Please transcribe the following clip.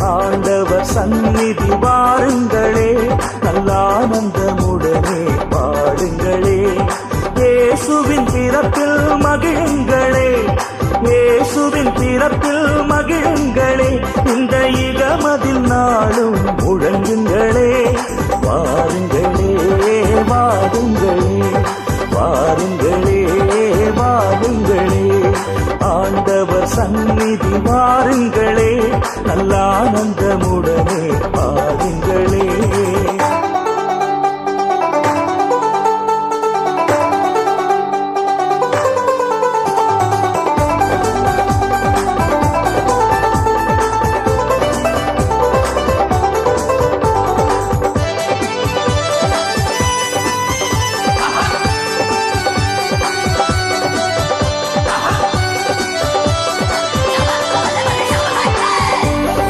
ஆண்டவர் சந்நிதி வாருங்களே நல்லானந்தமுடனே பாடுங்களே. இயேசுவின் பிறப்பில் மகிழுங்களே இயேசுவின் பிறப்பில் மகிழுங்களே. பாருங்களே நல்லானந்தமுடனே வாருங்களே